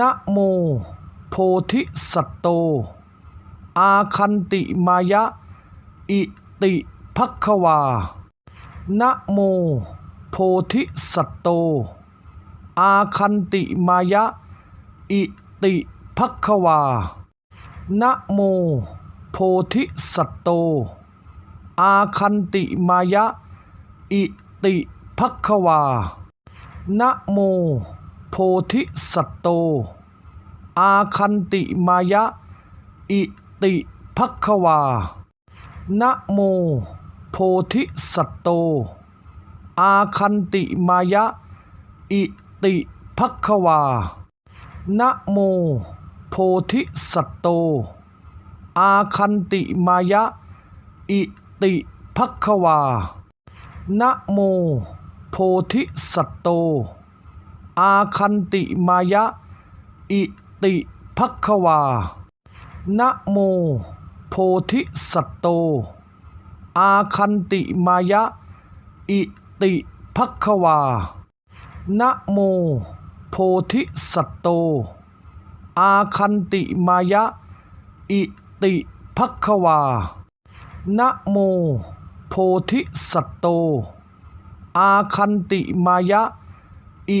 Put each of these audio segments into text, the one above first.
นะโม โพธิสัตโต อาคันติมายะ อิติภัควา นะโม โพธิสัตโต อาคันติมายะ อิติภัควา นะโม โพธิสัตโต อาคันติมายะ อิติภัควา นะโม พธิสัตโต อาคันติมายะ อิติภัควา นะโม โพธิสัตโต อาคันติมายะ อิติภัควา นะโม โพธิสัตโต อาคันติมายะ อิติภัคควา นะโม โพธิสัตโต อาคันติมายะ อิติภัควา นะโม โพธิสัตโต อาคันติมายะ อิติภัควา นะโม โพธิสัตโต อาคันติมายะ อิติภัควา นะโม โพธิสัตโต อาคันติมายะ อิ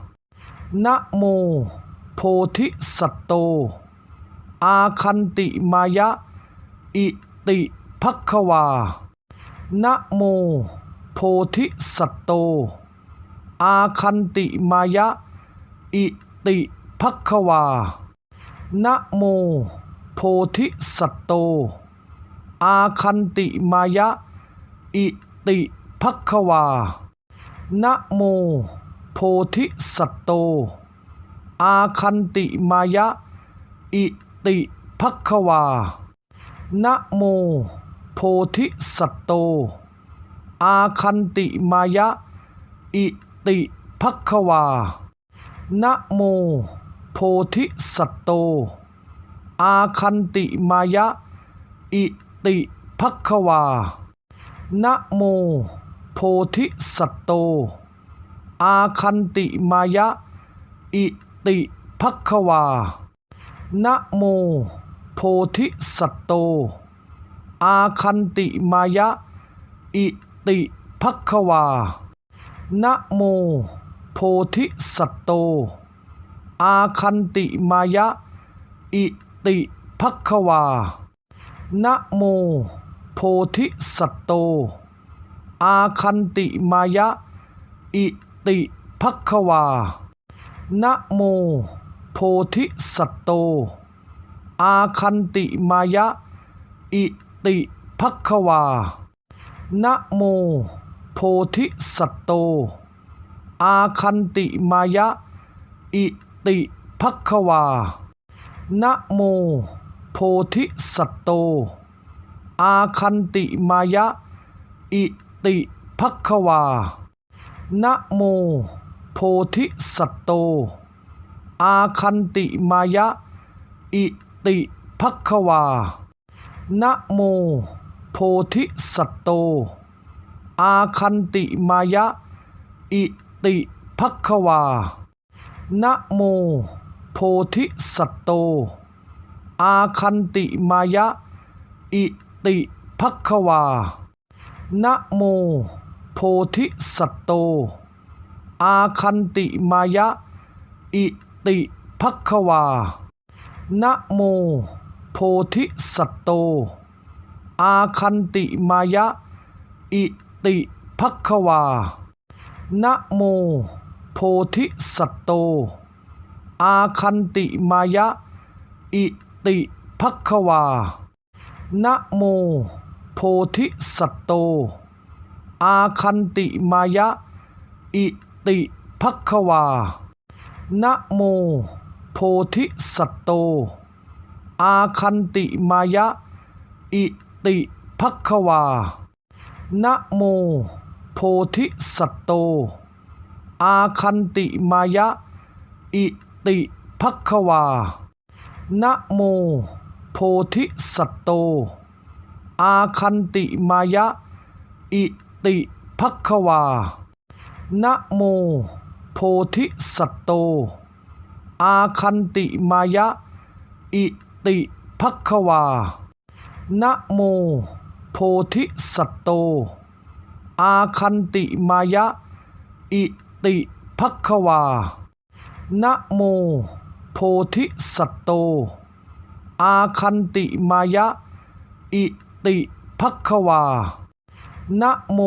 นะโม โพธิสัตโต อาคันติมายะ อิติภัควา นะโม โพธิสัตโต อาคันติมายะ อิติภัควา นะโม โพธิสัตโต อาคันติมายะ อิติภัคควา นะโม โพธิสัตโต อาคันติมายะ อิติภัควา นะโม โพธิสัตโต อาคันติมายะ อิติภัควา นะโม โพธิสัตโต อาคันติมายะ อิติภัคควา นะโม โพธิสัตโต อาคันติมายะ อิติภัควา นะโม โพธิสัตโต อาคันติมายะ อิติภัควา นะโม โพธิสัตโต อาคันติมายะ อิติภัคควา นะโม โพธิสัตโต อาคันติมายะ อิ ติภัควา นะโม โพธิสัตโต อาคันติมายะ อิติภัควา นะโม โพธิสัตโต อาคันติมายะ อิติภัควา นะโม โพธิสัตโต อาคันติมายะ อิติภัควา นะโม โพธิสัตโต อาคันติมายะ อิติภัควา นะโม โพธิสัตโต อาคันติมายะ อิติภัควา นะโม โพธิสัตโต อาคันติมายะ อิติภัคควา นะโม โพธิสัตโต อาคันติมายะ อิติภัควา นะโม โพธิสัตโต อาคันติมายะ อิติภัควา นะโม โพธิสัตโต อาคันติมายะ อิติภัควา นะโม โพธิสัตโต อาคันติมายะ อิติภัควา นะโม โพธิสัตโต อาคันติมายะ อิติภักวา นะโม โพธิสัตโต อาคันติมายะ อิติภักวา นะโม โพธิสัตโต อาคันติมายะ อิ ติภักขวา นะโม โพธิสัตโต อาคันติมายะ อิติภักขวา นะโม โพธิสัตโต อาคันติมายะ อิติภักขวา นะโม โพธิสัตโต อาคันติมายะ อิติภักขวา นะโม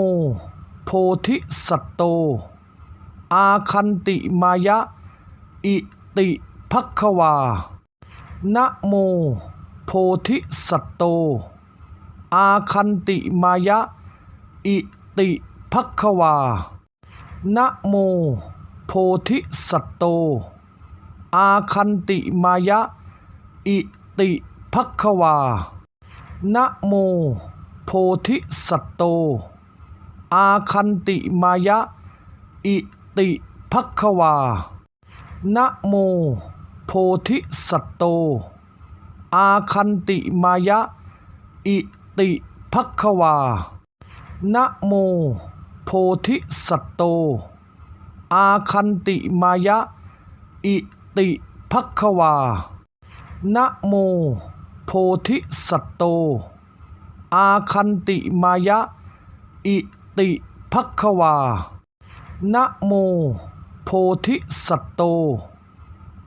โพธิสัตโต อาคันติมายะ อิติภักวา นะโม โพธิสัตโต อาคันติมายะ อิติภักวา นะโม โพธิสัตโต อาคันติมายะ อิติภักวา นะโม โพธิสัตโต อาคันติมายะ อิติภักขวา นะโม โพธิสัตโต อาคันติมายะ อิติภักขวา นะโม โพธิสัตโต อาคันติมายะ อิติภักขวา นะโม โพธิสัตโต อาคันติมายะ อิติภักวา นะโม โพธิสัตโต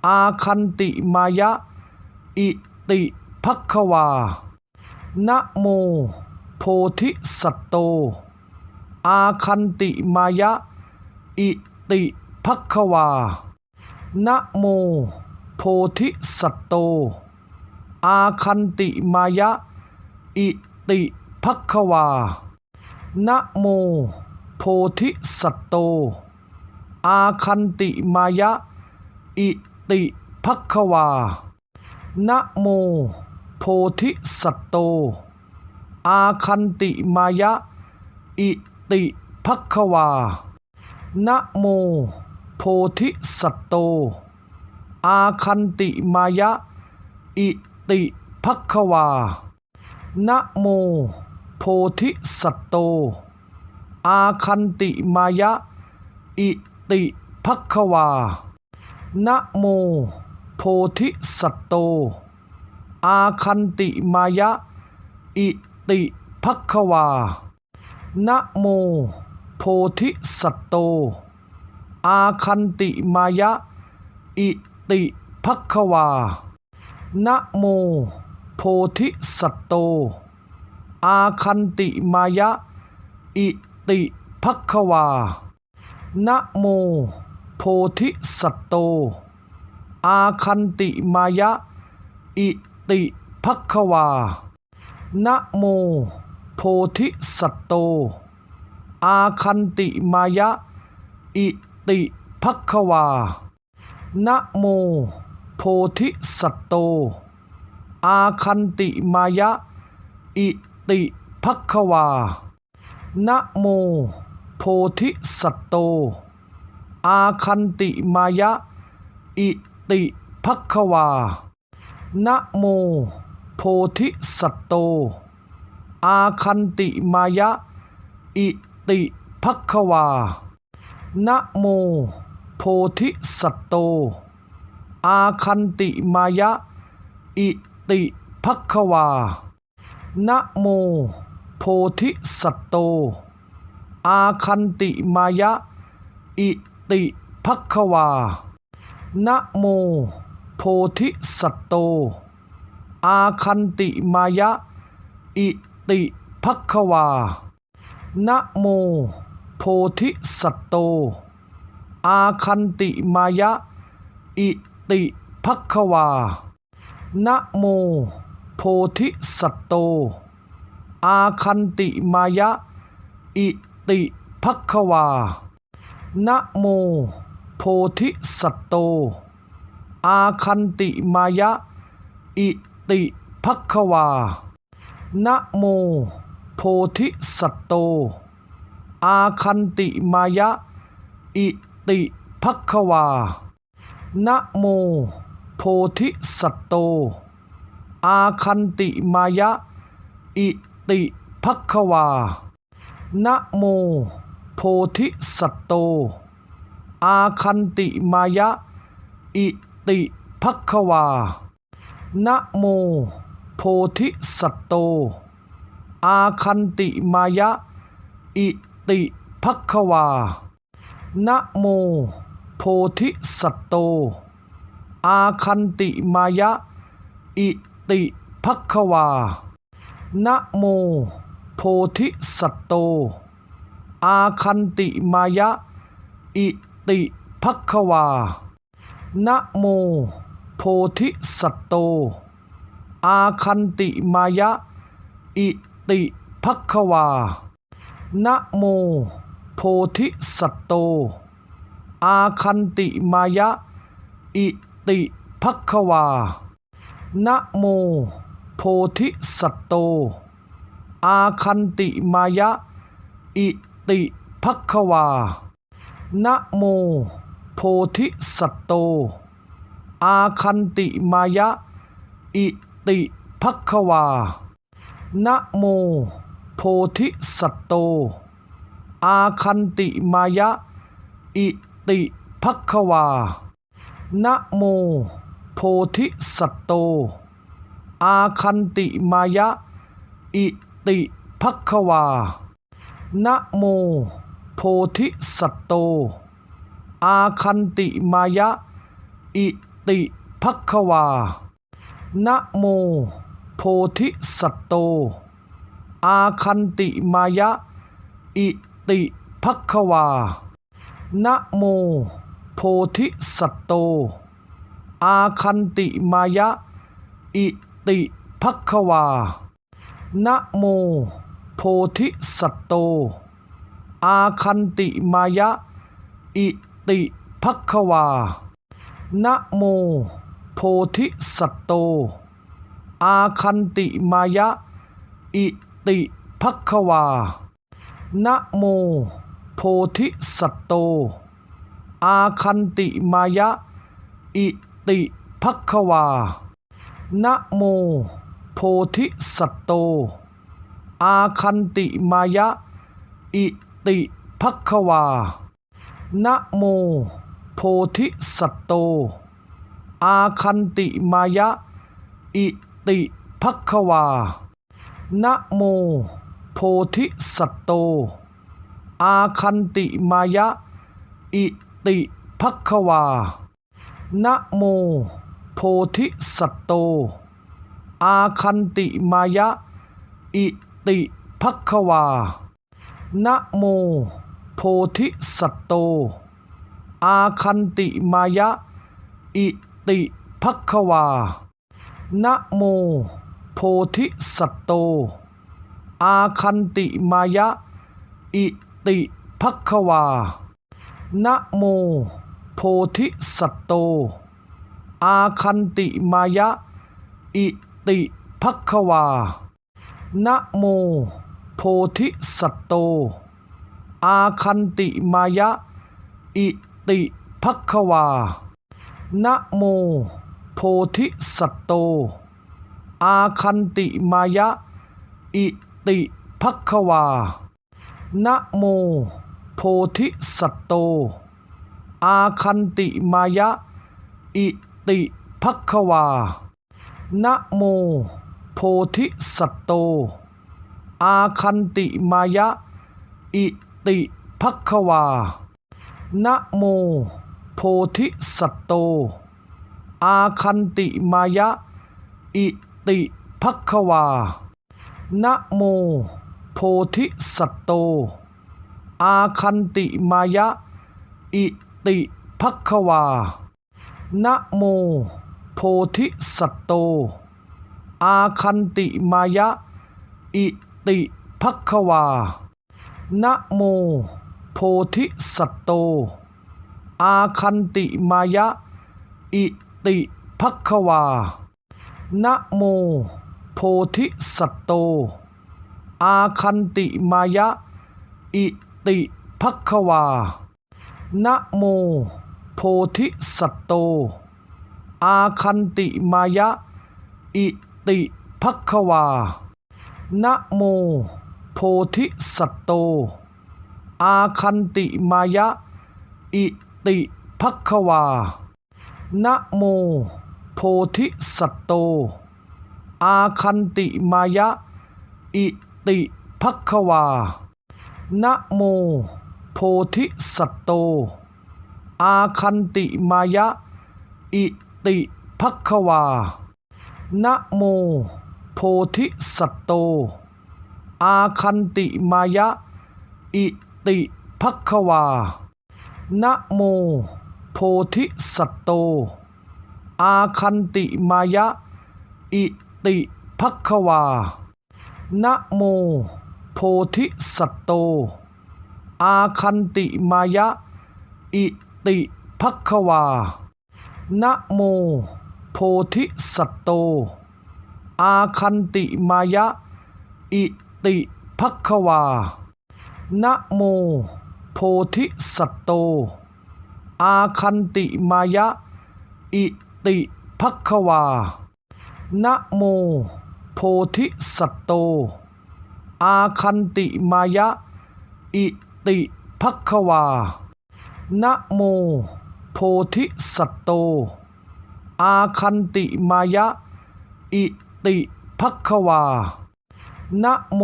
อาคันติมายะ อิติภักวา นะโม โพธิสัตโต อาคันติมายะ อิติภักวา นะโม โพธิสัตโต อาคันติมายะ อิ ติภักขวา นะโม โพธิสัตโต อาคันติมายะ อิติภักขวา นะโม โพธิสัตโต อาคันติมายะ อิติภักขวา นะโม โพธิสัตโต อาคันติมายะ อิติภักขวา นะโม โพธิสัตโต อาคันติมายะ อิติภักวา นะโม โพธิสัตโต อาคันติมายะ อิติภักวา นะโม โพธิสัตโต อาคันติมายะ อิติภักวา นะโม โพธิสัตโต อาคันติมายะ อิติภักวา นะโม โพธิสัตโต อาคันติมายะ อิติภักวา นะโม โพธิสัตโต อาคันติมายะ อิติภักวา นะโม โพธิสัตโต อาคันติมายะ อิติภักวา นะโม โพธิสัตโต อาคันติมายะ อิติภักวา นะโม โพธิสัตโต อาคันติมายะ อิติภักวา นะโม โพธิสัตโต อาคันติมายะ อิ ติภักขวา นะโม โพธิสัตโต อาคันติมายะ อิติภักขวา นะโม โพธิสัตโต อาคันติมายะ อิติภักขวา นะโม โพธิสัตโต อาคันติมายะ อิติภักขวา นะโม โพธิสัตโต อาคันติมายะ อิติภักขวา นะโม โพธิสัตโต อาคันติมายะ อิติภัควา นะโม โพธิสัตโต อาคันติมายะ อิติภัคควา นะโม โพธิสัตโต อาคันติมายะ อิติภัควา นะโม โพธิสัตโต อาคันติมายะ อิติภัควา นะโม โพธิสัตโต อาคันติมายะ อิติภัคควา นะโม โพธิสัตโต อาคันติมายะ อิติภัควา นะโม โพธิสัตโต อาคันติมายะ อิติภัควา นะโม โพธิสัตโต อาคันติมายะ อิติภัคควา นะโม โพธิสัตโต อาคันติมายะ อิ ติภัควา นะโม โพธิสัตโต อาคันติมายะ อิติภัควา นะโม โพธิสัตโต อาคันติมายะ อิติภัควา นะโม โพธิสัตโต อาคันติมายะ อิติภัควา นะโม โพธิสัตโต อาคันติมายะ อิติภัควา นะโม โพธิสัตโต อาคันติมายะ อิติภัควา นะโม โพธิสัตโต อาคันติมายะ อิติภัควา นะโม โพธิสัตโต อาคันติมายะ อิติภัควา นะโม โพธิสัตโต อาคันติมายะ อิติภัควา นะโม โพธิสัตโต อาคันติมายะ อิติภัคควา นะโม โพธิสัตโต อาคันติมายะ อิติภัควา นะโม โพธิสัตโต อาคันติมายะ อิติภัควา นะโม โพธิสัตโต อาคันติมายะ อิติภัคควา นะโม โพธิสัตโต อาคันติมายะ อิ ติภัควา นะโม โพธิสัตโต อาคันติมายะ อิติภัควา นะโม โพธิสัตโต อาคันติมายะ อิติภัควา นะโม โพธิสัตโต อาคันติมายะ อิติภัควา นะโม โพธิสัตโต อาคันติมายะ อิติภัคควา นะโม โพธิสัตโต อาคันติมายะ อิติภัคควา นะโม โพธิสัตโต อาคันติมายะ อิติภัคควา นะโม โพธิสัตโต อาคันติมายะ อิติภัควา นะโม โพธิสัตโต อาคันติมายะ อิติภัควา นะโม โพธิสัตโต อาคันติมายะ อิติภัคควา นะโม โพธิสัตโต อาคันติมายะ อิติภัควา นะโม โพธิสัตโต อาคันติมายะ อิติภัควา นะโม โพธิสัตโต อาคันติมายะ อิติภัคควา นะโม โพธิสัตโต อาคันติมายะ อิ ติภัควา นะโม โพธิสัตโต อาคันติมายะ อิติภัควา นะโม โพธิสัตโต อาคันติมายะ อิติภัควา นะโม โพธิสัตโต อาคันติมายะ อิติภัคควา นะโม โพธิสัตโต อาคันติมายะ อิติภัควา นะโม โพธิสัตโต อาคันติมายะ อิติภัควา นะโม โพธิสัตโต อาคันติมายะ อิติภัคควา นะโม โพธิสัตโต อาคันติมายะ อิติภัควา นะโม โพธิสัตโต อาคันติมายะ อิติภัควา นะโม โพธิสัตโต อาคันติมายะ อิติภัคควา นะโม โพธิสัตโต อาคันติมายะ อิติภัควา นะโม โพธิสัตโต อาคันติมายะ อิติภัควา นะโม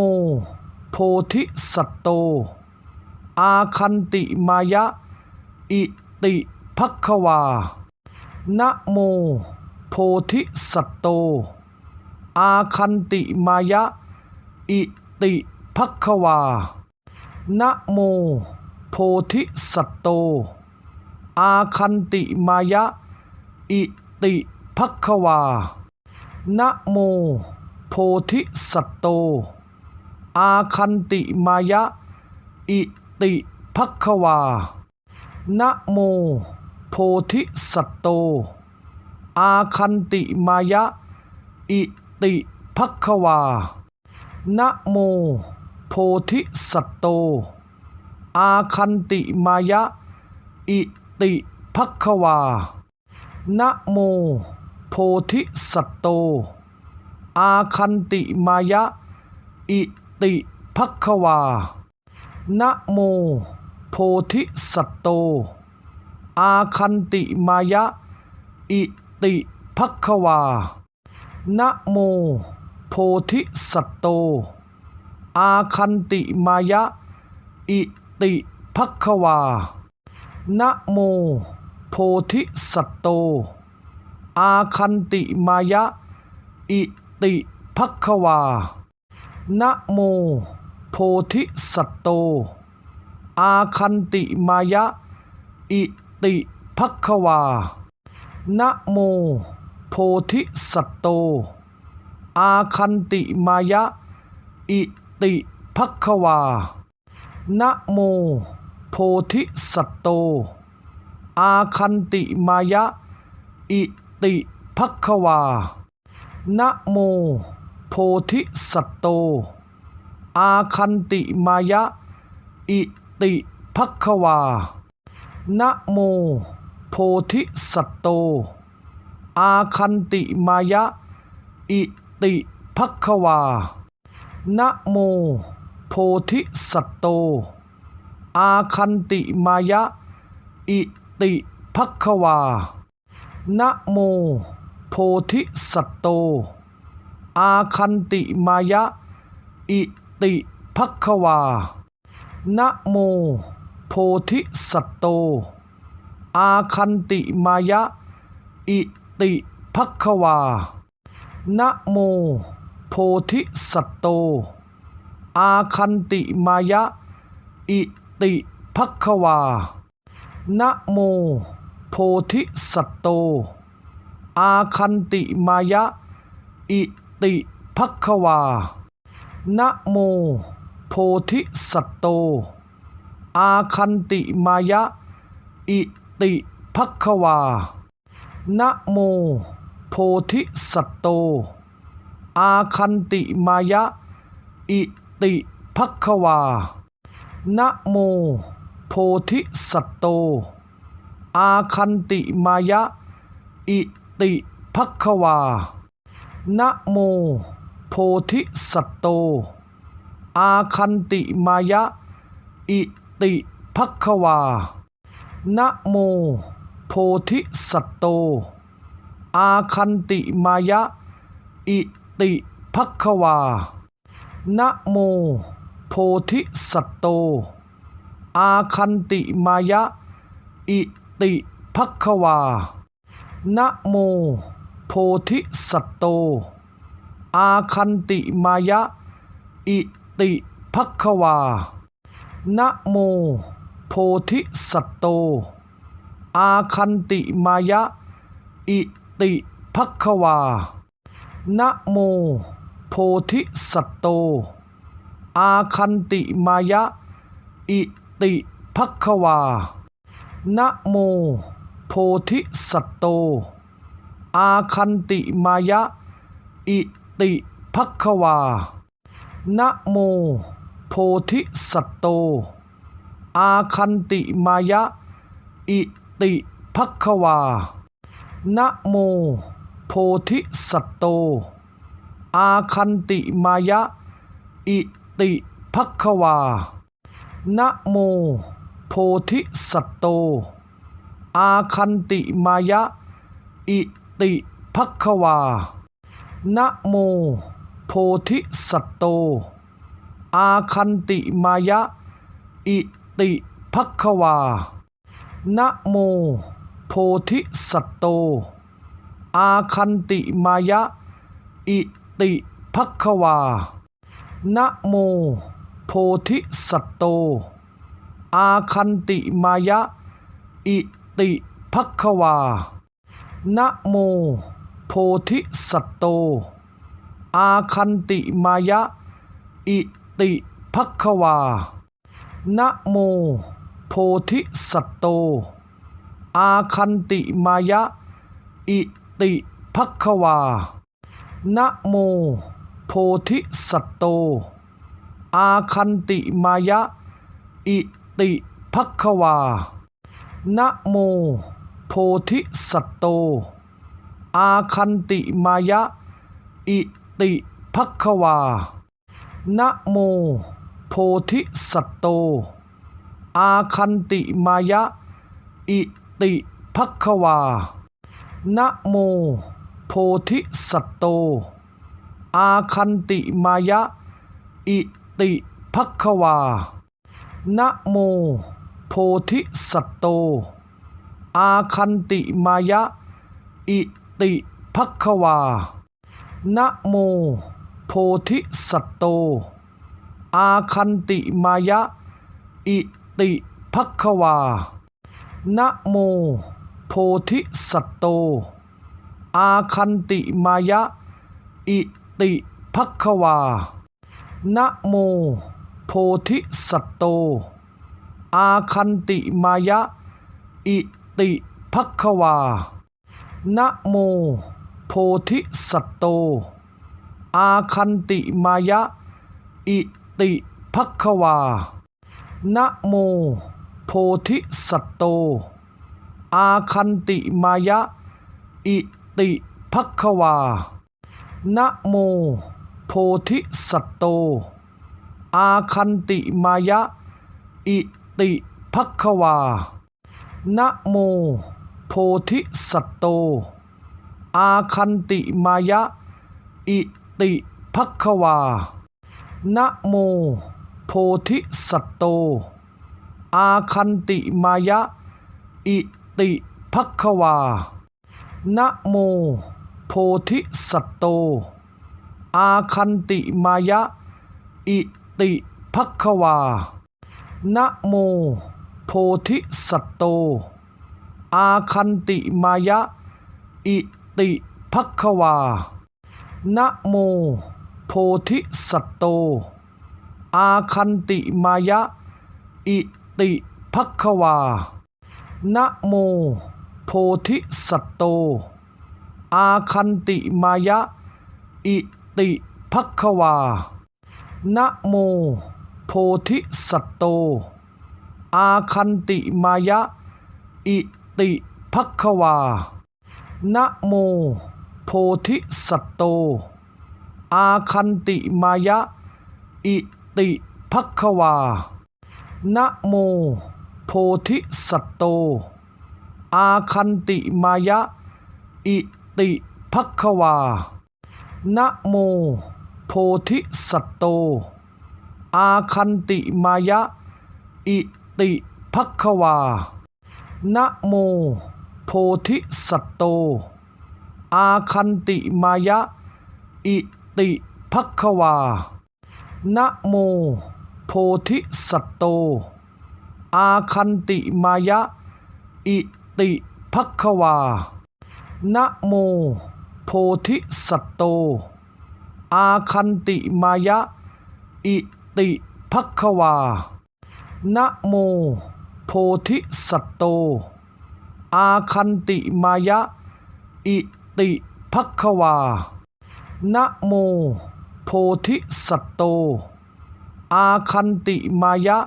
โพธิสัตโต อาคันติมายะ อิติภัคควา นะโม โพธิสัตโต อาคันติมายะ อิ ติภัควา นะโม โพธิสัตโต อาคันติมายะ อิติภัควา นะโม โพธิสัตโต อาคันติมายะ อิติภัควา นะโม โพธิสัตโต อาคันติมายะ อิติภัควา นะโม โพธิสัตโต อาคันติมายะ อิติภัควา นะโม โพธิสัตโต อาคันติมายะ อิติภัควา นะโม โพธิสัตโต อาคันติมายะ อิติภัควา นะโม พธิสัตโต อาคันติมายะ อิติภัควา นะโม โพธิสัตโต อาคันติมายะ อิติภัควา นะโม โพธิสัตโต อาคันติมายะ อิติภัคควา นะโม โพธิสัตโต อาคันติมายะ อิติภัควา นะโม โพธิสัตโต อาคันติมายะ อิติภัควา นะโม โพธิสัตโต อาคันติมายะ อิติภัคควา นะโม โพธิสัตโต อาคันติมายะ อิ ติภัควา นะโม โพธิสัตโต อาคันติมายะ อิติภัควา นะโม โพธิสัตโต อาคันติมายะ อิติภัควา นะโม โพธิสัตโต อาคันติมายะ อิติภัควา นะโม โพธิสัตโต อาคันติมายะ อิติภัควา นะโม โพธิสัตโต อาคันติมายะ อิติภัควา นะโม โพธิสัตโต อาคันติมายะ อิติภัคควา นะโม โพธิสัตโต อาคันติมายะ อิติภัควา นะโม โพธิสัตโต อาคันติมายะ อิติภัควา นะโม โพธิสัตโต อาคันติมายะ อิติภัคควา นะโม โพธิสัตโต อาคันติมายะ อิติภัควา นะโม โพธิสัตโต อาคันติมายะ อิติภัควา นะโม โพธิสัตโต อาคันติมายะ อิติภัคควา นะโม โพธิสัตโต อาคันติมายะ อิ ติภัควา นะโม โพธิสัตโต อาคันติมายะ อิติภัควา นะโม โพธิสัตโต อาคันติมายะ อิติภัควา นะโม โพธิสัตโต อาคันติมายะ อิติภัควา นะโม โพธิสัตโต อาคันติมายะ อิติภัควา นะโม โพธิสัตโต อาคันติมายะ อิติภัควา นะโม โพธิสัตโต อาคันติมายะ อิติภัคควา นะโม โพธิสัตโต อาคันติมายะ อิติภัควา นะโม โพธิสัตโต อาคันติมายะ อิติภัควา นะโม โพธิสัตโต อาคันติมายะ อิติภัคควา นะโม โพธิสัตโต อาคันติมายะ อิติภัควา นะโม โพธิสัตโต อาคันติมายะ อิติภัควา นะโม โพธิสัตโต อาคันติมายะ อิติภัคควา นะโม โพธิสัตโต อาคันติมายะ อิ ติภัควา นะโม โพธิสัตโต อาคันติมายะ อิติภัควา นะโม โพธิสัตโต อาคันติมายะ อิติภัควา นะโม โพธิสัตโต อาคันติมายะ อิติภัควา นะโม โพธิสัตโต อาคันติมายะ อิติภัควา นะโม โพธิสัตโต อาคันติมายะ อิติภัควา นะโม โพธิสัตโต อาคันติมายะ อิติภัควา นะโม โพธิสัตโต อาคันติมายะ อิติภัควา นะโม โพธิสัตโต อาคันติมายะ อิติภัควา นะโม โพธิสัตโต อาคันติมายะ อิติภัคควา นะโม โพธิสัตโต อาคันติมายะ อิติภัควา นะโม โพธิสัตโต อาคันติมายะ อิติภัควา นะโม โพธิสัตโต อาคันติมายะ อิติภัคควา นะโม โพธิสัตโต อาคันติมายะ อิ ติภัควา นะโม โพธิสัตโต อาคันติมายะ อิติภัควา นะโม โพธิสัตโต อาคันติมายะ อิติภัควา นะโม โพธิสัตโต อาคันติมายะ อิติภัควา นะโม โพธิสัตโต อาคันติมายะ อิติภักควา นะโม โพธิสัตโต อาคันติมายะ อิติภักควา นะโม โพธิสัตโต อาคันติมายะ อิติภักควา นะโม โพธิสัตโต อาคันติมายะ อิติภักควา นะโม โพธิสัตโต อาคันติมายะ อิติภักควา นะโม โพธิสัตโต อาคันติมายะ อิติภักควา นะโม โพธิสัตโต อาคันติมายะ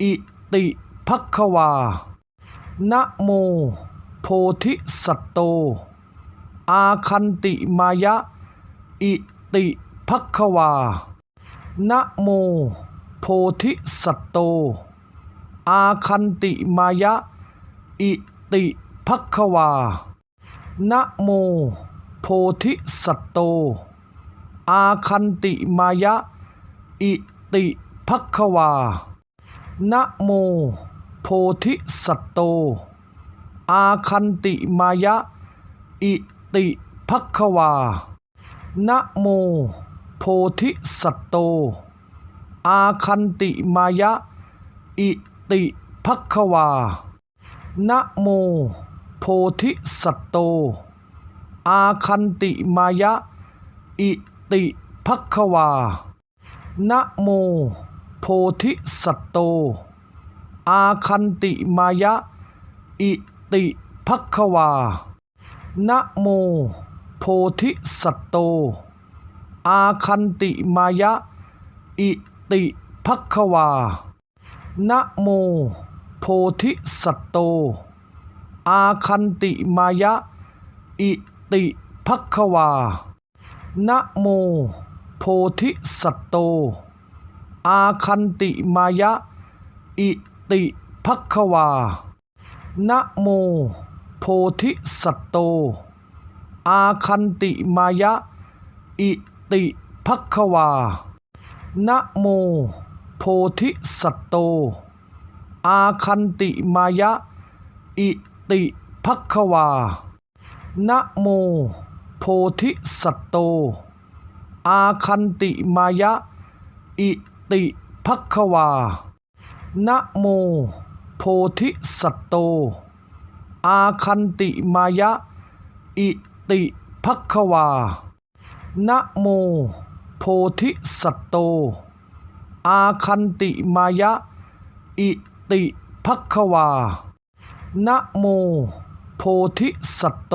อิติภักควา นะโม โพธิสัตโต อาคันติมายะ อิติภักควา นะโม โพธิสัตโต อาคันติมายะ อิติภักควา นะโม โพธิสัตโต อาคันติมายะ อิ ติภัควา นะโม โพธิสัตโต อาคันติมายะ อิติภัควา นะโม โพธิสัตโต อาคันติมายะ อิติภัควา นะโม โพธิสัตโต อาคันติมายะ อิติภัควา นะโม โพธิสัตโต อาคันติมายะ อิติภักควา นะโม โพธิสัตโต อาคันติมายะ อิติภักควา นะโม โพธิสัตโต อาคันติมายะ อิติภักควา นะโม โพธิสัตโต อาคันติมายะ อิติภักควา นะโม โพธิสัตโต อาคันติมายะ อิติภักควา นะโม โพธิสัตโต อาคันติมายะ อิติภักควา นะโม โพธิสัตโต อาคันติมายะ อิติภักควา นะโม โพธิสัตโต อาคันติมายะ อิติภักควา นะโม โพธิสัตโต อาคันติมายะ อิติภักควา นะโม โพธิสัตโต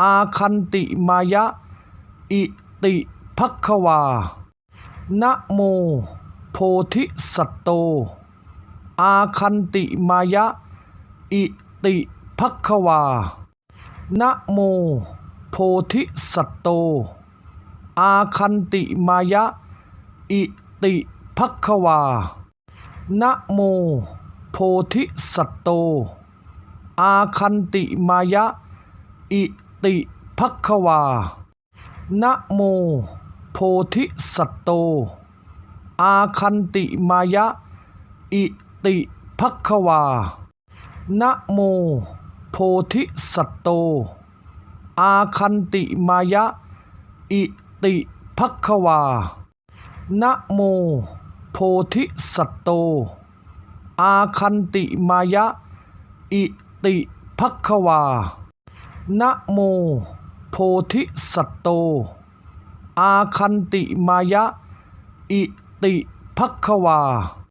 อาคันติมายะ อิ ติภัควา นะโม โพธิสัตโต อาคันติมายะ อิติภัควา นะโม โพธิสัตโต อาคันติมายะ อิติภัควา นะโม โพธิสัตโต อาคันติมายะ อิติภัควา นะโม โพธิสัตโต อาคันติมายะ อิติภักควา นะโม โพธิสัตโต อาคันติมายะ อิติภักควา นะโม โพธิสัตโต อาคันติมายะ อิติภักควา นะโม โพธิสัตโต อาคันติมายะ อิติภัควา